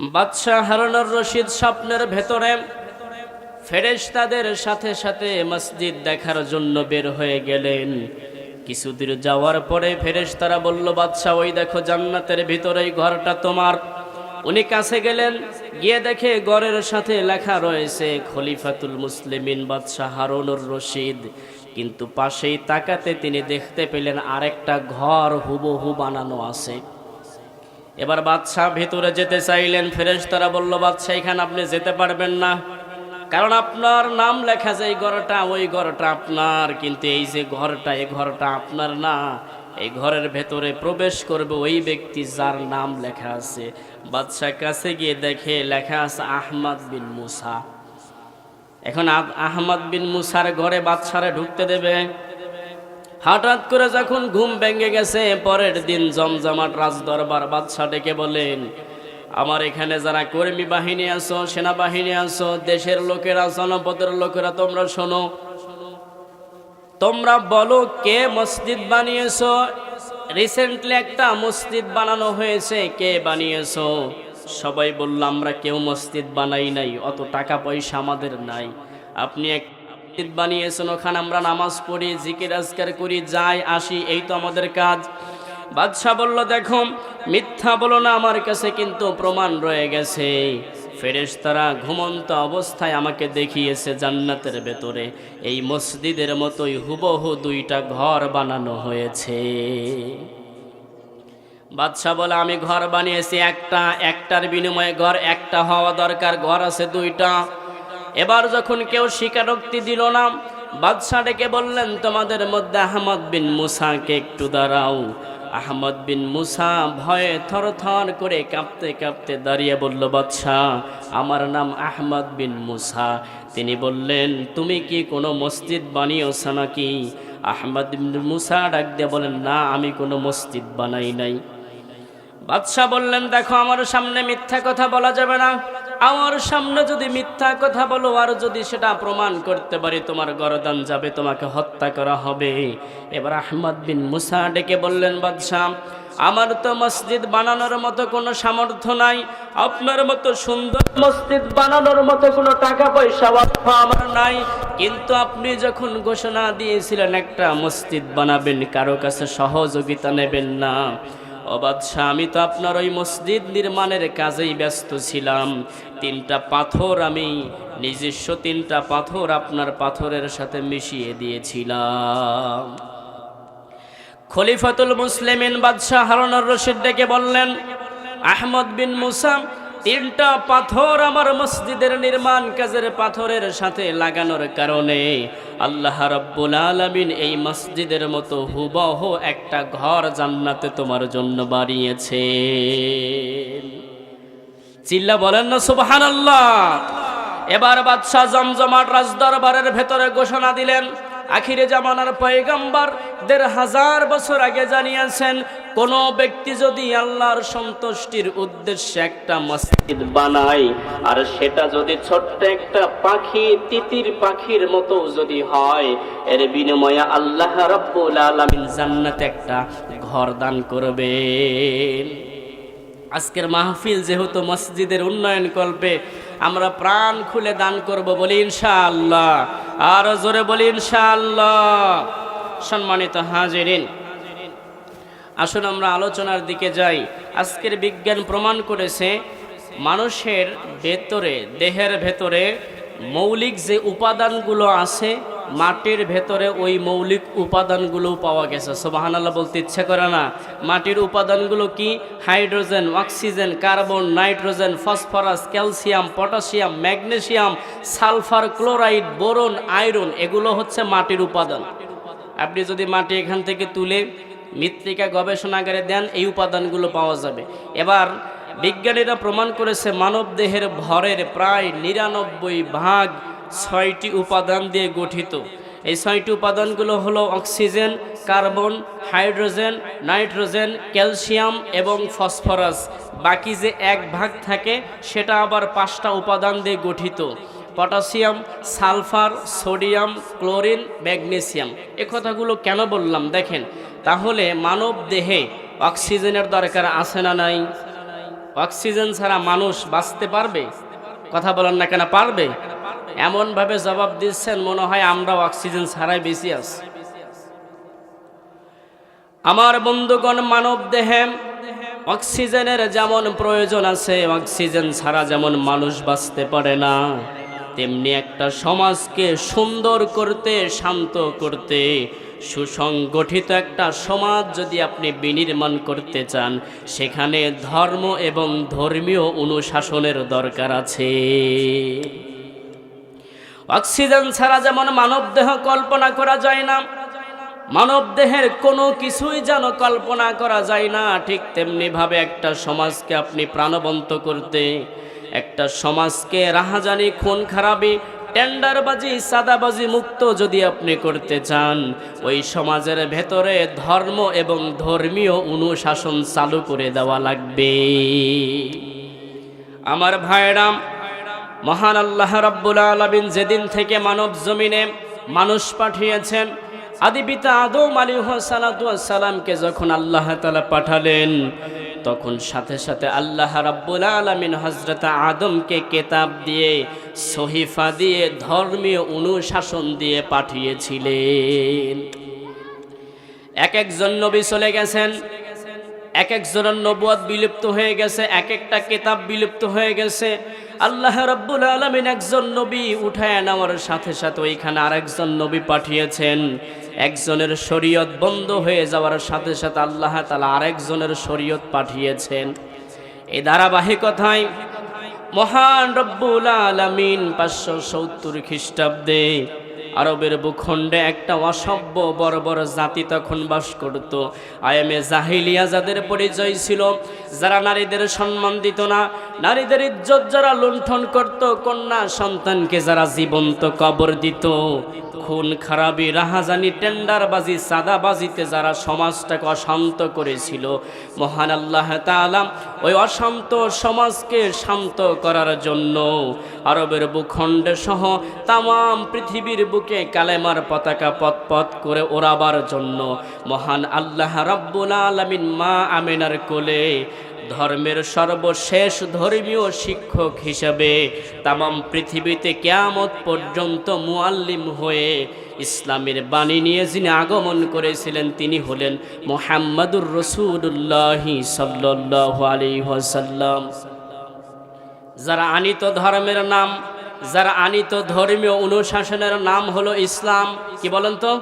বাদশাহ হারুনুর রশিদ স্বপ্নের ভেতরে। ফেরেশতাদের সাথে সাথে মসজিদ দেখার জন্য বের হয়ে গেলেন। কিছু দূর যাওয়ার পরে ফেরেশতারা বলল, বাদশাহ, ওই দেখো জান্নাতের ভিতরে ঘরটা তোমার। উনি কাছে গেলেন, গিয়ে দেখে ঘরের সাথে লেখা রয়েছে, খলিফাতুল মুসলিমিন বাদশাহ হারুনুর রশিদ। কিন্তু পাশেই তাকাতে তিনি দেখতে পেলেন আরেকটা ঘর হুবহু বানানো আছে। এবার বাদশাহ ভেতরে যেতে চাইলেন ফেরেশ তারা বলল, বাদশাহ, এখানে আপনি যেতে পারবেন না। কারণ আপনার নাম লেখা এই ঘরটা, ওই ঘরটা আপনার। কিন্তু এই যে ঘরটা এই ঘরটা আপনার না। এই ঘরের ভেতরে প্রবেশ করবে ওই ব্যক্তি যার নাম লেখা আছে। বাদশাহ কাছে গিয়ে দেখে লেখা আছে আহমদ বিন মুসা। এখন আহ- আহমদ বিন মুসার ঘরে বাদশারে ঢুকতে দেবে। হঠাৎ করে যখন ঘুম ভেঙে গেছে, পরের দিন জমজমাট রাজদরবার বাদশাহ ডেকে বলেন আমার এখানে যারা কর্মী বাহিনী আছো, সেনাবাহিনী আছো, দেশের লোকেরা, জনপদের লোকেরা, তোমরা শোনো। তোমরা বলো কে মসজিদ বানিয়েছো? রিসেন্টলি একটা মসজিদ বানানো হয়েছে, কে বানিয়েছো? সবাই বলল, আমরা কেউ মসজিদ বানাই নাই, অত টাকা পয়সা আমাদের নাই। আপনি এক মসজিদ বানিয়েছেন, ওখানে আমরা নামাজ পড়ি, জিকির, আজকার করি, যাই, আসি, এই তো আমাদের কাজ। বাদশাহ বলল, দেখো, মিথ্যা বলো না, আমার কাছে কিন্তু প্রমাণ রয়ে গেছে। ফেরেশতারা ঘুমন্ত অবস্থায় আমাকে দেখিয়েছে জান্নাতের ভেতরে। এই মসজিদের মতোই হুবহু দুইটা ঘর বানানো হয়েছে। বাদশাহ বলে, আমি ঘর বানিয়েছি একটা, একটার বিনিময়ে ঘর, একটা হওয়া দরকার, ঘর আছে দুইটা। এবার যখন কেউ স্বীকারোক্তি দিল না, বাদশাহ ডেকে বললেন, তোমাদের মধ্যে আহমদ বিন মুসাকে একটু দাঁড়াও। আহমদ বিন মুসা ভয়ে থরথর করে কাঁপতে কাঁপতে দাঁড়িয়ে বলল, বাদশাহ, আমার নাম আহমদ বিন মুসা। তিনি বললেন, তুমি কি কোনো মসজিদ বানিয়েছ নাকি? আহমদ বিন মুসা ডাক দিয়ে বলেন, না, আমি কোনো মসজিদ বানাই নাই। বাদশাহ বললেন, দেখো, আমার সামনে মিথ্যা কথা বলা যাবে না। আমার সামনে যদি মিথ্যা কথা বলো, আর যদি সেটা প্রমাণ করতে পারি, তোমার গরদান যাবে, তোমাকে হত্যা করা হবে। এবার আহমদ বিন মুসা ডেকে বললেন, বাদশাহ, আমার তো মসজিদ বানানোর মতো কোনো সামর্থ্য নাই। আপনার মতো সুন্দর মসজিদ বানানোর মতো কোনো টাকা পয়সা অর্থ আমার নাই। কিন্তু আপনি যখন ঘোষণা দিয়েছিলেন, একটা মসজিদ বানাবেন, কারও কাছে সহযোগিতা নেবেন না। ও বাদশাহ, আমি তো আপনার ওই মসজিদ নির্মাণের কাজেই ব্যস্ত ছিলাম। তিনটা পাথর আমি নিজস্ব তিনটা পাথর আপনার পাথরের সাথে মিশিয়ে দিয়েছিলাম। খলিফাতুল মুসলিমিন বাদশাহ হারুনুর রশিদ ডেকে বললেন, আহমদ বিন মুসা তিনটা পাথর আমার মসজিদের নির্মাণ কাজের পাথরের সাথে লাগানোর কারণে আল্লাহ রব্বুল আলমিন এই মসজিদের মতো হুবহ একটা ঘর জান্নাতে তোমার জন্য বাড়িয়েছে চিল্লা বলেন না সুবহান আল্লাহ এবার বাদশাহ জমজমাট রাজদরবারের ভেতরে ঘোষণা দিলেন, আখিরে জামানার পয়গম্বর দেড় হাজার বছর আগে জানিয়েছেন, কোন ব্যক্তি যদি আল্লাহর সন্তুষ্টির উদ্দেশ্যে একটা মসজিদ বানায়, আর সেটা যদি ছোট্ট একটা পাখি, তিতির পাখির মতো যদি হয়, এর বিনিময়ে আল্লাহ রব্বুল আলামিন জান্নাতে একটা ঘর দান করবেন। আজকের মাহফিল যেহেতু মসজিদের উন্নয়ন কল্পে, আমরা প্রাণ খুলে দান করব বলি ইনশাআল্লাহ। আরও জোরে বলি ইনশাআল্লাহ। সম্মানিত হাজিরিন। আসুন আমরা আলোচনার দিকে যাই। আজকের বিজ্ঞান প্রমাণ করেছে, মানুষের ভেতরে, দেহের ভেতরে মৌলিক যে উপাদানগুলো আছে, মাটির ভেতরে ওই মৌলিক উপাদানগুলো পাওয়া গেছে। সোবাহানাল্লাহ বলতে ইচ্ছা করে না। মাটির উপাদানগুলো কি? Hydrogen, oxygen, carbon, nitrogen, phosphorus, calcium, potassium magnesium sulphur, chloride, boron, iron, এগুলো হচ্ছে মাটির উপাদান। আপনি যদি মাটি এখান থেকে তুলে মৃত্তিকা গবেষণাগারে দেন, এই উপাদানগুলো পাওয়া যাবে। এবার বিজ্ঞানীরা প্রমাণ করেছে, মানব দেহের ভরের প্রায় নিরানব্বই ভাগ ছয়টি উপাদান দিয়ে গঠিত। এই ছয়টি উপাদানগুলো হলো oxygen, carbon, hydrogen, nitrogen, calcium এবং ফসফরাস। বাকি যে এক ভাগ থাকে, সেটা আবার পাঁচটা উপাদান দিয়ে গঠিত। Potassium, sulphur, sodium, chlorine, magnesium. এ কথাগুলো কেন বললাম? দেখেন, তাহলে মানব দেহে অক্সিজেনের দরকার আছে না নাই? অক্সিজেন ছাড়া মানুষ বাঁচতে পারবে? কথা বলেন না কেন, পারবে? এমনভাবে জবাব দিচ্ছেন, মনে হয় আমরা অক্সিজেন ছাড়াই বেশি আছি। আমার বন্ধুগণ, মানব দেহে অক্সিজেনের যেমন প্রয়োজন আছে, অক্সিজেন ছাড়া যেমন মানুষ বাঁচতে পারে না। তেমনি একটা সমাজকে সুন্দর করতে, শান্ত করতে, সুসংগঠিত একটা সমাজ যদি আপনি বিনির্মাণ করতে চান, সেখানে ধর্ম এবং ধর্মীয় অনুশাসনের দরকার আছে। অক্সিজেন ছাড়া যেমন মানবদেহ কল্পনা করা যায় না, মানব দেহের কোনো কিছুই যেন কল্পনা করা যায় না, ঠিক তেমনি ভাবে একটা সমাজকে আপনি প্রাণবন্ত করতে একটা সমাজকে রাহাজানি, খুন খারাপি, টেন্ডারবাজি, সাদাবাজি মুক্ত যদি আপনি করতে চান, ওই সমাজের ভেতরে ধর্ম এবং ধর্মীয় অনুশাসন চালু করে দেওয়া লাগবে। আমার ভাইরাম মহান আল্লাহ রাব্বুল আলামিন যেদিন থেকে মানব জমিনে মানুষ পাঠিয়েছেন আদি পিতা আদম আলী সালামকে যখন আল্লাহ তালা পাঠালেন, তখন সাথে সাথে আল্লাহ রাব্বুল আলমিন হজরত আদমকে কেতাব দিয়ে, সহিফা দিয়ে, ধর্মীয় অনুশাসন দিয়ে পাঠিয়েছিলেন। এক একজন নবী চলে গেছেন, এক একজনের নবুয়াদ বিলুপ্ত হয়ে গেছে, এক একটা কেতাব বিলুপ্ত হয়ে গেছে। আল্লাহ রব্বুল আলমিন একজন নবী উঠায় নেওয়ার সাথে সাথে ওইখানে আরেকজন নবী পাঠিয়েছেন। একজনের শরীয়ত বন্ধ হয়ে যাওয়ার সাথে সাথে আল্লাহ তালা আরেকজনের শরীয়ত পাঠিয়েছেন। এই ধারাবাহিকতায় মহান রব্বুল আলমিন পাঁচশো সত্তর খ্রিস্টাব্দে আরবের ভূখণ্ডে একটা অসভ্য বড় জাতি তখন বাস করত। আয়ামে জাহিলিয়া যাদের পরিচয় ছিল, যারা নারীদের সম্মান দিত না, নারীদের ইজ্জত যারা লুণ্ঠন করত, কন্যা সন্তানকে যারা জীবন্ত কবর দিত। খুন, খারাপি, রাহাজানি, টেন্ডারবাজি, সাদাবাজিতে যারা সমাজটাকে অশান্ত করেছিল, মহান আল্লাহ তালাম ওই অশান্ত সমাজকে শান্ত করার জন্য আরবের ভূখণ্ডে সহ তাম পৃথিবীর বুকে কালেমার পতাকা পথ করে ওড়াবার জন্য মহান আল্লাহ রাব্বুল আলমিন মা আমিনার কোলে ধর্মের সর্বশেষ ধর্মীয় শিক্ষক হিসাবে তাম পৃথিবীতে কেয়ামত পর্যন্ত মুআল্লিম হয়ে ইসলামের বাণী নিয়ে যিনি আগমন করেছিলেন, তিনি হলেন মোহাম্মদুর রসুল্লাহি সাল্লাহ আলী যারা আনিত ধর্মের নাম, যারা আনিত ধর্মীয় অনুশাসনের নাম হলো ইসলাম, কি বলেন তো?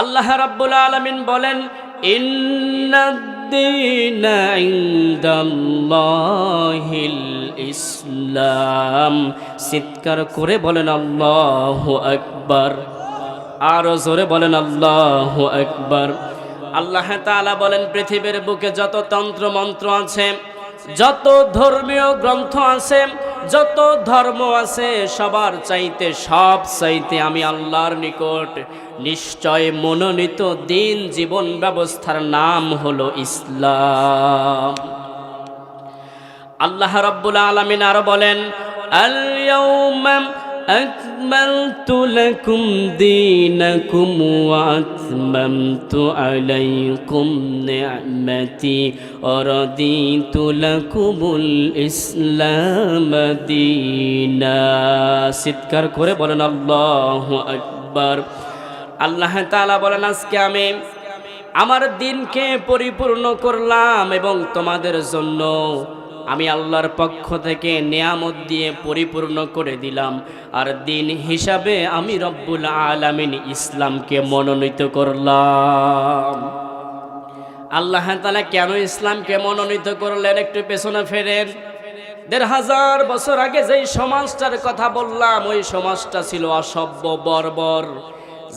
আল্লাহ রাব্বুল আলামিন বলেন ইন্নাদ্দিন ইনদাল্লাহিল ইসলাম চিৎকার করে বলেন আল্লাহু আকবার। আরও জোরে বলেন আল্লাহু আকবার। আল্লাহ তাআলা বলেন, পৃথিবীর বুকে যত তন্ত্র মন্ত্র আছে, যত ধর্মীয় গ্রন্থ আছে, যত ধর্ম আছে, সবার চাইতে সব চাইতে আমি আল্লাহর নিকট নিশ্চয় মনোনীত দিন জীবন ব্যবস্থার নাম হলো ইসলাম আল্লাহ রাব্বুল আলামিন আরো বলেন আল ইয়াউমা أكملت لكم دينكم وأتممت عليكم نعمتي ورضيت لكم الإسلام دينا চিৎকার করে বলেন আল্লাহু আকবার আল্লাহ তাআলা বলেন, আজকে আমি আমার দিনকে পরিপূর্ণ করলাম এবং তোমাদের জন্য আমি আল্লাহর পক্ষ থেকে নেয়ামত দিয়ে পরিপূর্ণ করে দিলাম। আর দিন হিসাবে আমি রব্বুল আলামিন ইসলামকে মনোনীত করলাম। আল্লাহ তালা কেন ইসলামকে মনোনীত করলেন? একটু পেছনে ফেরেন। দেড় হাজার বছর আগে যেই সমাজটার কথা বললাম, ওই সমাজটা ছিল অসভ্য, বর্বর।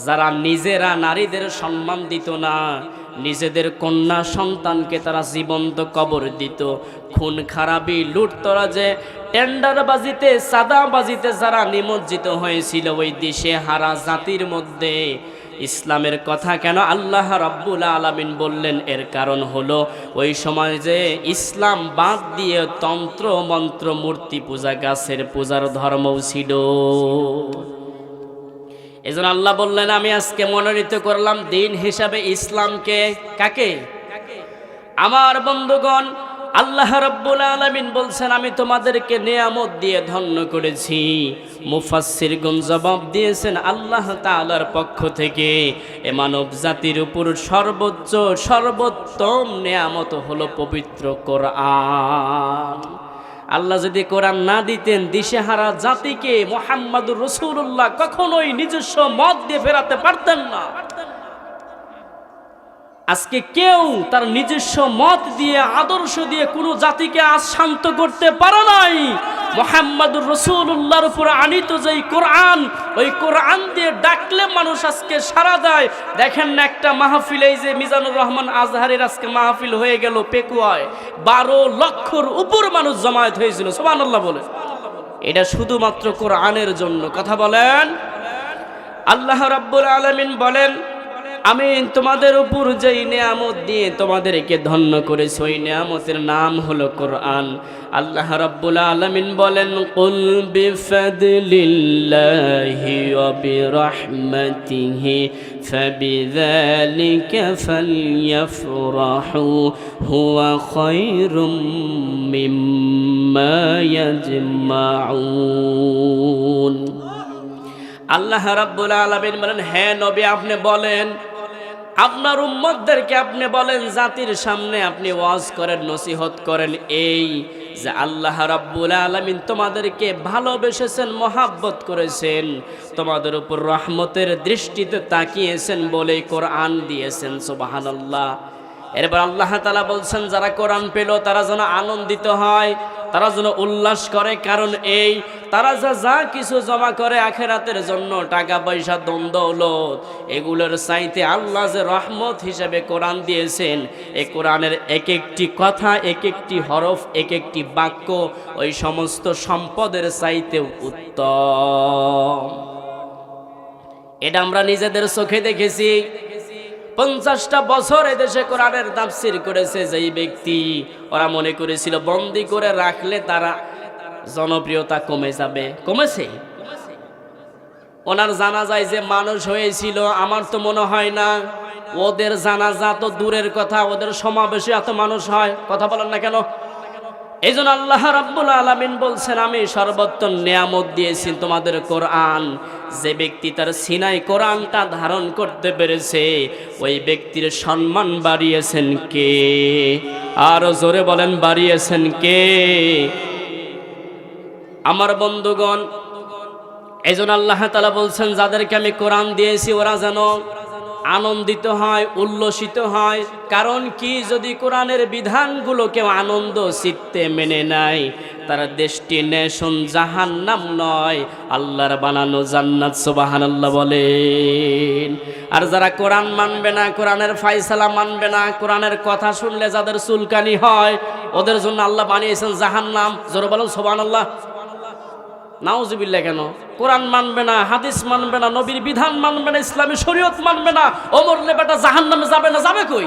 যারা নিজেরা নারীদের সম্মান দিত না, নিজেদের কন্যা সন্তানকে তারা জীবন্ত কবর দিত। খুন, খারাপি লুটতরাজে টেন্ডারবাজিতে, সাদাবাজিতে যারা নিমজ্জিত হয়েছিল ওই দেশে হারা জাতির মধ্যে। ইসলামের কথা কেন আল্লাহ রাব্বুল আলামিন বললেন? এর কারণ হলো ওই সময় যে ইসলাম বাদ দিয়ে তন্ত্র, মন্ত্র, মূর্তি পূজা, গাছের পূজার ধর্মও ছিল। এজন্য আল্লাহ বললেন আমি আজকে মনোনীত করলাম দিন হিসাবে ইসলামকে। কাকে? আমার বন্ধুগণ আল্লাহ রাব্বুল আলামিন বলছেন আমি তোমাদেরকে নিয়ামত দিয়ে ধন্য করেছি। মুফাসসির গুন জবাব দিয়েছেন আল্লাহ তাআলার পক্ষ থেকে এ মানব জাতির উপর সর্বোচ্চ সর্বোত্তম নিয়ামত হলো পবিত্র কোরআন। আল্লাহ যদি কোরআন না দিতেন, দিশেহারা জাতিকে মোহাম্মদ রসুল্লাহ কখনোই নিজস্ব মত দিয়ে ফেরাতে পারতেন না। আজকে কেউ তার নিজস্ব মত দিয়ে, আদর্শ দিয়ে কোনো জাতিকে আজ শান্ত করতে পারে নাই। মোহাম্মদুর রসুল্লাহর উপর আনিত যে কোরআন, ওই কোরআন দিয়ে ডাকলে মানুষ আজকে সারা দেয়। দেখেন না একটা মাহফিল, এই যে মিজানুর রহমান আজহারের আজকে মাহফিল হয়ে গেল পেকুয়ায়। বারো লক্ষর উপর মানুষ জমায়েত হয়েছিল সোমান আল্লাহ বলে এটা শুধুমাত্র কোরআনের জন্য, কথা বলেন। আল্লাহ রাব্বুল আলামিন বলেন আমি তোমাদের উপর যেই নিয়ামত দিয়ে তোমাদেরকে ধন্য করেছি, ওই নিয়ামতের নাম হলো কোরআন। আল্লাহ রাব্বুল আলামিন বলেন, কুল বিফাদলিল্লাহি ওয়া বিরহমাতিহি, ফাবিযালিকা ফালইফরাহু হুয়া খায়রুম মিম্মা ইয়াজমাউন। আল্লাহ রাব্বুল আলামিন বলেন হ্যাঁ নবী, আপনি বলেন আপনার উম্মতদেরকে আপনি বলেন, জাতির সামনে আপনি ওয়াজ করেন, নসিহত করেন এই যে আল্লাহ রাব্বুল আলামিন তোমাদেরকে ভালোবেসেছেন, মহাব্বত করেছেন, তোমাদের উপর রহমতের দৃষ্টিতে তাকিয়েছেন বলে কোরআন দিয়েছেন, সুবহানাল্লাহ। এরপর আল্লাহ তালা বলছেন, যারা কোরআন পেল, তারা যেন আনন্দিত হয় তারা যেন উল্লাস করে, কারণ এই তারা যা যা কিছু জমা করে আখেরাতের জন্য, টাকা পয়সা দ্বন্দ্বলত এগুলোর চাইতে আল্লাহ যে রহমত হিসেবে কোরআন দিয়েছেন, এ কোরআনের এক একটি কথা এক একটি হরফ এক একটি বাক্য, ওই সমস্ত সম্পদের চাইতেও উত্তম। এটা আমরা নিজেদের চোখে দেখেছি। পঞ্চাশটা বছর এদেশে কোরআনের তাফসির করেছে যেই ব্যক্তি, ওরা মনে করেছিল বন্দি করে রাখলে তারা জনপ্রিয়তা কমে যাবে। কমেছে? ওনার জানা যায় যে মানুষ হয়েছিল, আমার তো মনে হয় না। ওদের জানাজা তো দূরের কথা, ওদের সমাবেশে এত মানুষ হয়, কথা বলেন না কেন? এই জন্য আল্লাহ রাব্বুল আলামিন বলছেন, আমি সর্বোত্তম নিয়ামত দিয়েছি তোমাদের কোরআন। যে ব্যক্তি তার সিনাই কোরআনটা ধারণ করতে পেরেছে, ওই ব্যক্তির সম্মান বাড়িয়েছেন কে? আরও জোরে বলেন, বাড়িয়েছেন কে? আমার বন্ধুগণ এই জন্য আল্লাহ তালা বলছেন, যাদেরকে আমি কোরআন দিয়েছি, ওরা যেন আনন্দিত হয়, উল্লসিত হয়। কারণ কি? যদি কোরআনের বিধানগুলো কেউ আনন্দ, চিত্তে মেনে নেয়, তার ডেস্টিনেশন জাহান্নাম নয়। আল্লাহর বানানো জান্নাত সুবাহান আল্লাহ বলেন। আর যারা কোরআন মানবে না, কোরআনের ফাইসালা মানবে না, কোরআনের কথা শুনলে যাদের চুলকানি হয়, ওদের জন্য আল্লাহ বানিয়েছেন জাহান্নাম। জোর বলেন সোবান আল্লাহ নাউজিবিল্লা কেন? কোরআন মানবে না, হাদিস মানবে না, নবীর বিধান মানবে না, ইসলামী শরীয়ত মানবে না। ওমর বেটা জাহান নামে যাবে না, যাবে কই?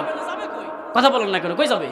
কথা বলেন না কেন, কই যাবে?